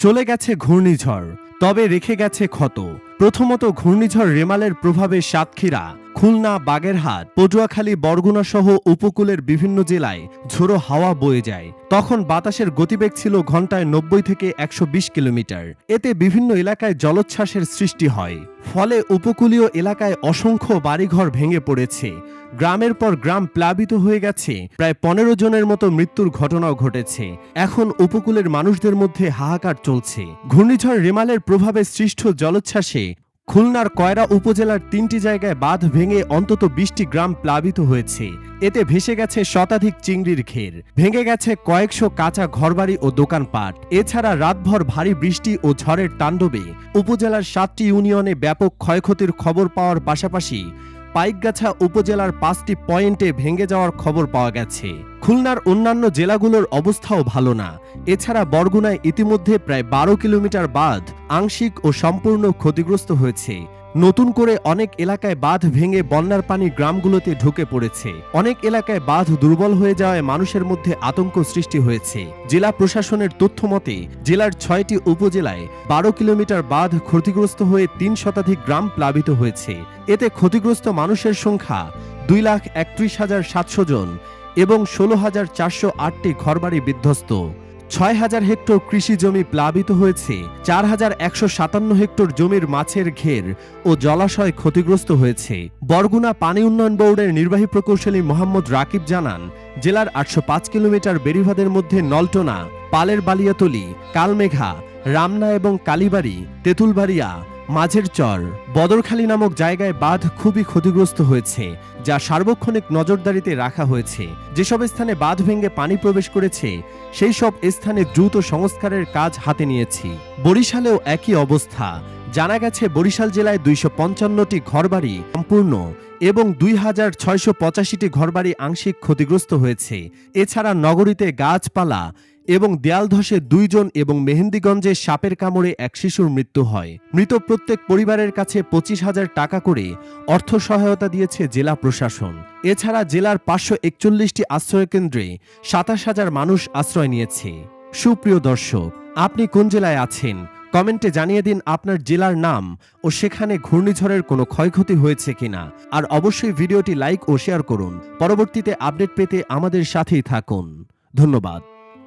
চলে গেছে ঘূর্ণিঝড় তবে রেখে গেছে ক্ষত। প্রথমত ঘূর্ণিঝড় রেমালের প্রভাবে সাতক্ষীরা খুলনা, বাগেরহাট, পটুয়াখালী, বরগুনা সহ উপকূলের বিভিন্ন জেলায় ঝোড়ো হাওয়া বয়ে যায়। তখন বাতাসের গতিবেগ ছিল ঘন্টায় নব্বই থেকে একশো বিশ কিলোমিটার। এতে বিভিন্ন এলাকায় জলোচ্ছ্বাসের সৃষ্টি হয়। ফলে উপকূলীয় এলাকায় অসংখ্য বাড়িঘর ভেঙে পড়েছে। গ্রামের পর গ্রাম প্লাবিত হয়ে গেছে। প্রায় পনেরো জনের মতো মৃত্যুর ঘটনাও ঘটেছে। এখন উপকূলের মানুষদের মধ্যে হাহাকার চলছে। ঘূর্ণিঝড় রেমালের প্রভাবে সৃষ্ট জলোচ্ছ্বাসে খুলনার কয়রা উপজেলার তিনটি জায়গায় বাঁধ ভেঙে অন্তত বিশটি গ্রাম প্লাবিত হয়েছে। এতে ভেসে গেছে শতাধিক চিংড়ির ঘের। ভেঙে গেছে কয়েকশো কাঁচা ঘরবাড়ি ও দোকানপাট। এছাড়া রাতভর ভারী বৃষ্টি ও ঝড়ের তাণ্ডবে উপজেলার সাতটি ইউনিয়নে ব্যাপক ক্ষয়ক্ষতির খবর পাওয়ার পাশাপাশি পাইকগাছা উপজেলার পাঁচটি পয়েন্টে ভেঙে যাওয়ার খবর পাওয়া গেছে। খুলনার অন্যান্য জেলাগুলোর অবস্থাও ভালো না। এছাড়া বরগুনায় ইতিমধ্যে প্রায় বারো কিলোমিটার বাঁধ আংশিক ও সম্পূর্ণ ক্ষতিগ্রস্ত হয়েছে। নতুন করে অনেক এলাকায় বাঁধ ভেঙে বন্যার পানি গ্রামগুলোতে ঢুকে পড়েছে। অনেক এলাকায় বাঁধ দুর্বল হয়ে যাওয়ায় মানুষের মধ্যে আতঙ্ক সৃষ্টি হয়েছে। জেলা প্রশাসনের তথ্য মতে, জেলার ছয়টি উপজেলায় বারো কিলোমিটার বাঁধ ক্ষতিগ্রস্ত হয়ে তিন শতাধিক গ্রাম প্লাবিত হয়েছে। এতে ক্ষতিগ্রস্ত মানুষের সংখ্যা দুই লাখ একত্রিশ হাজার সাতশো জন এবং ষোলো হাজার চারশো আটটি ঘরবাড়ি বিধ্বস্ত। ছয় হাজার হেক্টর কৃষি জমি প্লাবিত হয়েছে চার হাজার একশো সাতান্ন হেক্টর জমির মাছের ঘের ও জলাশয় ক্ষতিগ্রস্ত হয়েছে। বরগুনা পানি উন্নয়ন বোর্ডের নির্বাহী প্রকৌশলী মোহাম্মদ রাকিব জানান, জেলার আটশো পাঁচ কিলোমিটার বেড়িভাদের মধ্যে নলটোনা, পালের বালিয়াতলি, কালমেঘা, রামনা এবং কালীবাড়ি, তেঁতুলবাড়িয়া মাঝের চর, বদরখালী নামক জায়গায় বাঁধ খুবই ক্ষতিগ্রস্ত হয়েছে, যা সার্বক্ষণিক নজরদারিতে রাখা হয়েছে। যেসব স্থানে বাঁধ ভেঙে পানি প্রবেশ করেছে সেই সব স্থানে দ্রুত সংস্কারের কাজ হাতে নিয়েছি। বরিশালেও একই অবস্থা। জানা গেছে, বরিশাল জেলায় দুইশো পঞ্চান্নটি ঘরবাড়ি সম্পূর্ণ এবং দুই হাজার ছয়শো পঁচাশিটি ঘরবাড়ি আংশিক ক্ষতিগ্রস্ত হয়েছে। এছাড়া নগরীতে গাছপালা এবং দেয়াল ধসে দুইজন এবং মেহেন্দিগঞ্জে সাপের কামড়ে এক শিশুর মৃত্যু হয়। মৃত প্রত্যেক পরিবারের কাছে পঁচিশ হাজার টাকা করে অর্থ সহায়তা দিয়েছে জেলা প্রশাসন। এছাড়া জেলার পাঁচশো একচল্লিশটি আশ্রয়কেন্দ্রে সাতাশ হাজার মানুষ আশ্রয় নিয়েছে। সুপ্রিয় দর্শক, আপনি কোন জেলায় আছেন? কমেন্টে জানিয়ে দিন আপনার জেলার নাম ও সেখানে ঘূর্ণিঝড়ের কোনো ক্ষয়ক্ষতি হয়েছে কিনা। আর অবশ্যই ভিডিওটি লাইক ও শেয়ার করুন। পরবর্তীতে আপডেট পেতে আমাদের সাথেই থাকুন। ধন্যবাদ।